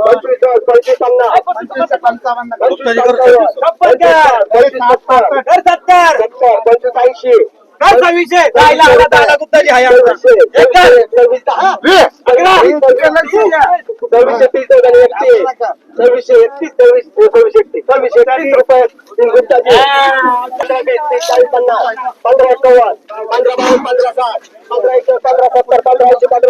पंचवीस पंचावन्न पंचवीस ऐंशी. एकतीस सव्वीसशे एकतीस पंधरा पंधरा पंधरा साठ पंधरा एकशे पंधरा सत्तर पंधरा पंधरा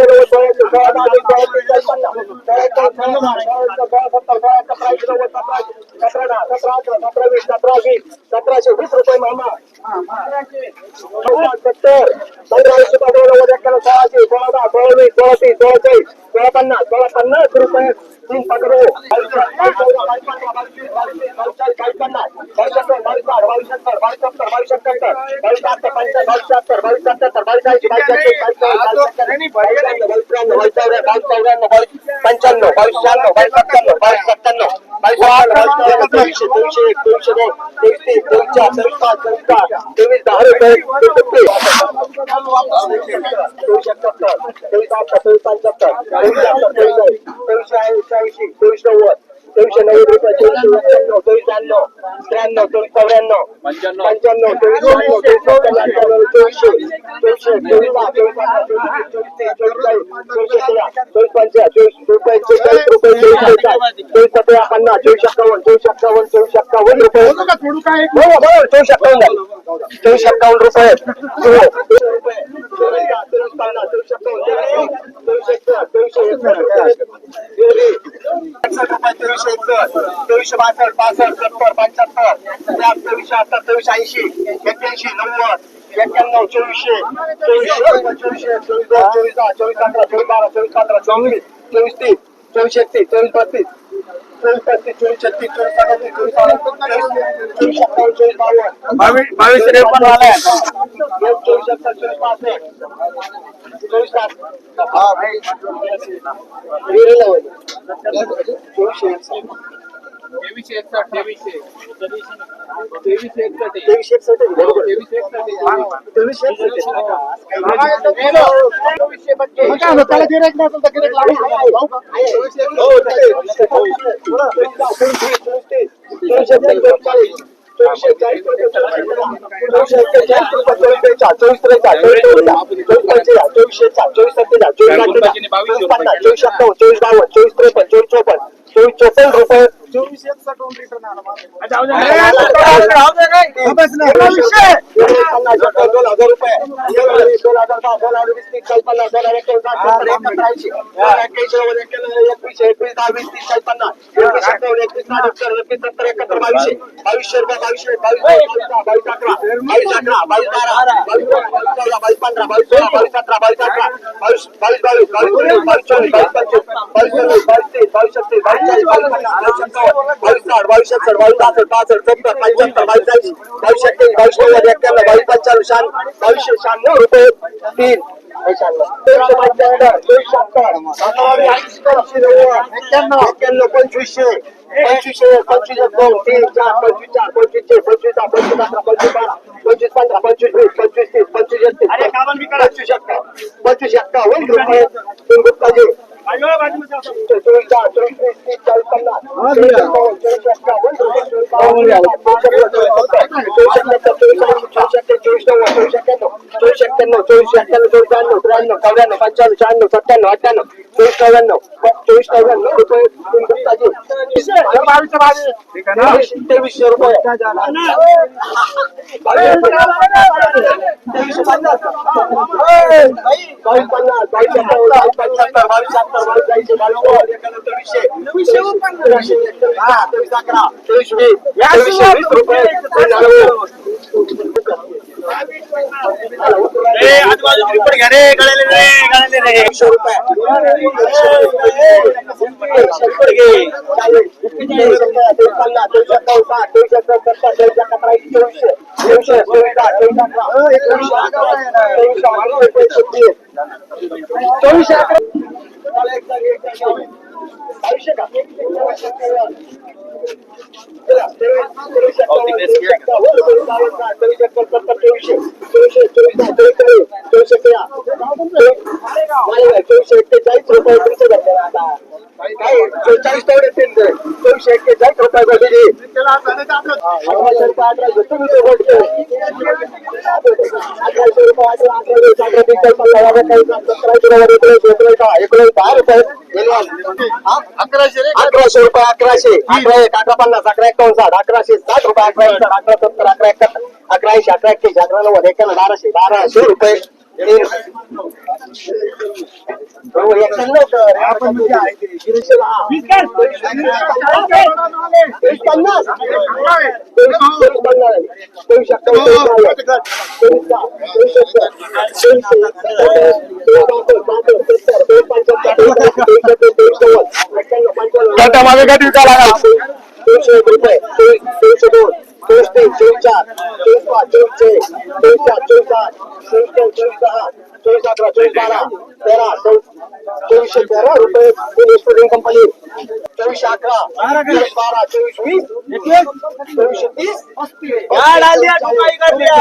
पन्नास सोळा सतरा सतरा वीस सतराशे वीस रुपये मामा सत्तर पंधरा ऐंशी पंधरा नव्वद एक्क्याण्णव सोळाशे सोळा दहा सोळा वीस सोळा तीस सोळा चाळीस सोळा पन्नास सोळा पन्नास रुपये तीन पंधरा चाळीस पन्नास बावीस सत्तर बावीस साठ बावीस सत्तर बावीस तीन दोन चार दोन पाच दोन सहा चोवीस दहा रुपये चोवीस एकाहत्तर चोवीस अठरा चोवीस पंच्याहत्तर चोवीस शहात्तर चोवीस चोवीस एकशेऐंशी चोवीस नव्वद चोवीशे नव्वद रुपये चोवीसशे एक्क्याण्णव चोवीस त्र्याण्णव त्र्याण्णव चोवीस चौऱ्याण्णव पंच्याण्णव चोवीस ब्याण्णव चोवीस चोवीसशे चोवीसशे चोवीस दहा चोवीस अठरा चोवीस चोवीस तीन चोवीस चाळीस चोवीस तेरा चोवीस पंचाळीस चोवीस रुपये चोवीस रुपये चोवीस चोवीस सतरा पन्नास चोवीस एक्कावन्न चोवीस एक्कावन्न चोवीस सत्तावन्न रुपये तेवीसशे बासष्ट पासष्ट सत्तर पंच्याहत्तर तेवीसशे अठ्ठावीस ऐंशी एक्क्याऐंशी नव्वद एक्क्याण्णव चोवीसशे चोवीसशे चोवीसशे चोवीस दोन चोवीस दहा चोवीस अकरा चोवीस बारा चोवीस पंधरा चोवीस चोवीस तीस चोवीस एकतीस चोवीस बत्तीस बावीस बावीस वाला आहे चोवीस सत्तर चोवीस पासष्ट चोवीस साठ चोवीसशे तेवीसशे एकसष्ट तेवीसशे एकसष्ट चोवीसशे बत्तीस चोवीस बावन्न चोवीस त्रेपन्न चोवीस चौपन्न चोवीस चौपन्न रुपये हज़ार रुपये दोन हज़ार दहा दोन हज़ार वीस तीस पन्नास दोन हज़ार एकोणीस सत्तर एकाहत्तर ऐंशी एक्क्याऐंशी नव्वद एक्क्याण्णव एकवीस एकवीस दहा वीस तीस पन्नास एकवीस एकावन्न एकवीस साठ एकवीस सत्तर एकाहत्तर बावीसशे बावीसशे रुपये बावीसशे बावीस बावीस अकरा बावीस अकरा बावीस बारा बावीस चौदा बावीस पंधरा बावीस सोळा बावीस सतरा बावीस अठरा तीन दोनशे पंच्याण्णव दोनशे शहात्तर ऐंशी नव्वद एक्क्याण्णव एक्क्याण्णव पंचवीसशे पंचवीस एक दोन तीन चार पंचवीस चार पंचवीस छे पंचवीस दहा पंचवीस अकरा पंचवीस बारा पंचवीस पंधरा पंचवीस वीस पंचवीस तीस पंचवीस एकतीस पंचवीस एक्कावन्न पंचवीस रुपये तीन गुप्ताजी चोवीस दहा चोवीस वीस तीस चाळीस पन्नास चोवीस एक्कावन्न रुपये चोवीस बावन्न चोवीस एक्कावन्न चोवीस ऐंशी चोवीस चोवीस चोवीस त्र्याण्णव चौऱ्याण्णव पंच्याण्णव शहाण्णव सत्त्याण्णव अठ्ठ्याण्णव चोवीस नव्याण्णव चोवीस नव्याण्णव रुपये तेवीसशे रुपये एकशे चोवीसशे अकरा बावीसशे का चोवीसशे एक्केचाळीस रुपये तुमचे चोवीस तेवढे तीन. चोवीसशे एक्केचाळीस रुपये भेटले अठराशे रुपये अठराशे तुम्ही ते बोलते अठराशे रुपये अठरा अठरा? अकराशे रुपये अकराशे अकरा एक अकरा पन्नास अकरा एकावन्न साठ अकराशे साठ रुपये, अकरा एक अकरा सत्तर, अकरा अकरा अकरा एक्क्याऐंशी अकरा नव्वद एक्क्याण्णव बाराशे बाराशे रुपये. एक्क्याण्णव कर. आपण म्हणजे पाच चोवीस छे चोवीस सात चोवीस आठ चोवीस नऊ चोवीस दहा चोवीस अकरा चोवीस बारा तेरा चौ चोवीसशे तेरा रुपये स्टुडिंग कंपनी चोवीसशे अकरा चोवीस बारा चोवीस वीस तीस तू दिया?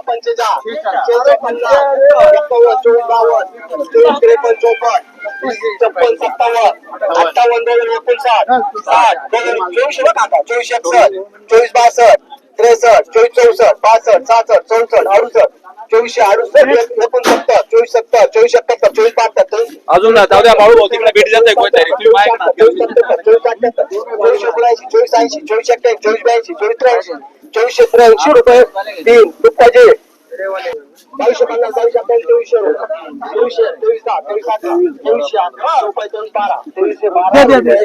पंचेचाळीस पन्नास एकावन्न चोवीस बावन्न चोवीस त्रेपन्न चौपन्न छप्पन सत्तावन्न अठ्ठावन्न दोन एकोणसाठ साठ बघा आता चोवीस एकसष्ट चोवीस बासष्ट त्रेसष्ट चोवीस चौसष्ट पासष्ट सहासष्ट चौसष्ट अडुसष्ट. चोवीसशे अडुसष्ट एकोणसत्तर चोवीस सत्तर चोवीस एकाहत्तर चोवीस बहात्तर अजून जाऊ द्या भाऊ भाऊ तिकडे भेटी जात चोवीस सत्तर चोवीस अठ्ठ्याहत्तर चोवीस एकोणऐंशी चोवीस ऐंशी चोवीस एक्क्याऐंशी चोवीस ब्याऐंशी चोवीस त्र्याऐंशी चोवीसशे त्र्याऐंशी रुपये तीन दुप्पाचे बावीसशे पन्नास बावीसशे अठ्ठावीस चोवीसशे चोवीसशे चोवीस दहा चोवीस अकरा चोवीसशे अकरा रुपये चोवीस बारा चोवीसशे बारा रुपये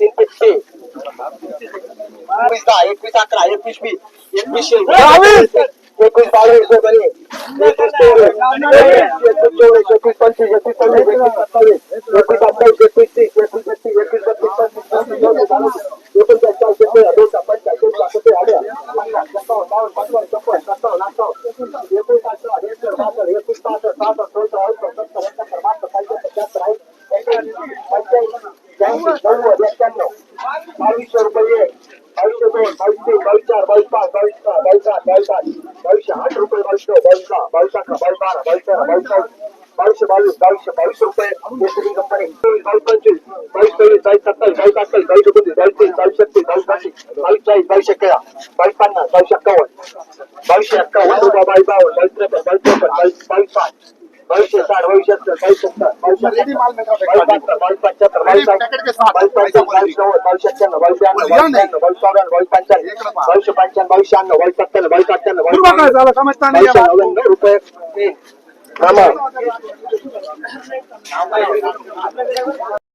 तीन फिफ्टी एकवीस दहा एकवीस अकरा एकवीस वीस एकवीसशे एकवीस बावीस रुपये एकवीस तेवीस एकवीस चोवीस एकवीस पंचवीस एकवीस सव्वीस एकवीस सत्तावीस एकवीस अठ्ठावीस एकवीस तीस एकवीस बत्तीस एकवीस बत्तीस पस्तीस पस्तीस चौतीस चाळीस एकोणचाळीस चाळीस दोनशे पंचाळीस एकवीस सत्तर आठ पन्नास सत्तावन्न बावन्न पंचावन्न छप्पन्न सत्तावन्न अठ्ठावन्न एकवीस अठरा एकसष्ट बासष्ट एकवीस पासष्ट सहासष्ट चौसष्ट अडुसष्ट सत्तर एकाहत्तर बहात्तर पंच्याहत्तर शहात्तर ऐंशी पंच्याऐंशी नव्वद एक्क्याण्णव बावीसशे रुपये बावीसशे दोन बावीस तीन बावीस चार बावीस पाच बावीस सहा बावीस आठ बावीस आठ बावीसशे आठ रुपये बावीस नऊ बावीस दहा बावीस अकरा बावीस बारा बावीस तेरा बावीस चौदा बावीसशे बावीस बावीसशे बावीस रुपये एसबी कंपनी बावीस पंचवीस बावीस तेवीस बावीस सत्तावीस बावीस अठ्ठावीस बावीस एकोणतीस बावीस तीस बावीस छत्तीस बावीस बत्तीस बावीस चाळीस बावीस एक्केळा बावीस पन्नास बावीस एक्कावन्न बावीसशे एक्कावन्न रुपये बावीस बावन्न बावीस त्रेपन्न बावीस चौपन्न बावीस बावीस साठ बाईस साठ बाईस बाईस सत्तर बाईस बाईस पंच्याहत्तर बाईस बाईस पंचावन्न बाईस नव्वद बाईस